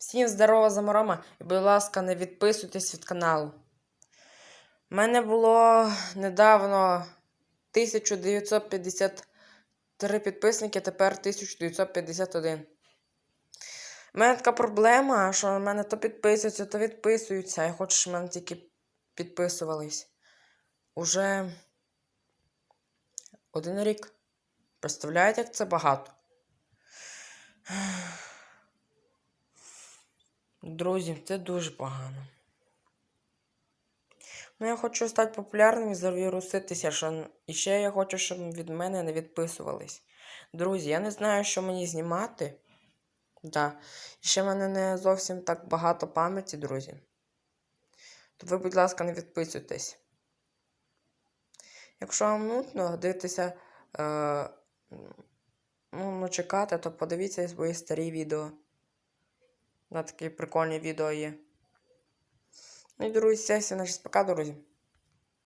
Всім здорова заморома і, будь ласка, не відписуйтесь від каналу. У мене було недавно 1953 підписники, тепер 1951. У мене така проблема, що на мене то підписуються, то відписуються. Я хочу, щоб мене тільки підписувались. Уже один рік. Представляєте, як це багато? Друзі, це дуже погано. Ну, я хочу стати популярним і завіруситися, що... і ще я хочу, щоб від мене не відписувались. Друзі, я не знаю, що мені знімати. Да. І ще в мене не зовсім так багато пам'яті, друзі. То ви, будь ласка, не відписуйтесь. Якщо вам нудно дивитися, е, ну, ну, чекати, то подивіться свої старі відео. На такі прикольні відео є. Ну і друзі, сесія наші на пока, друзі.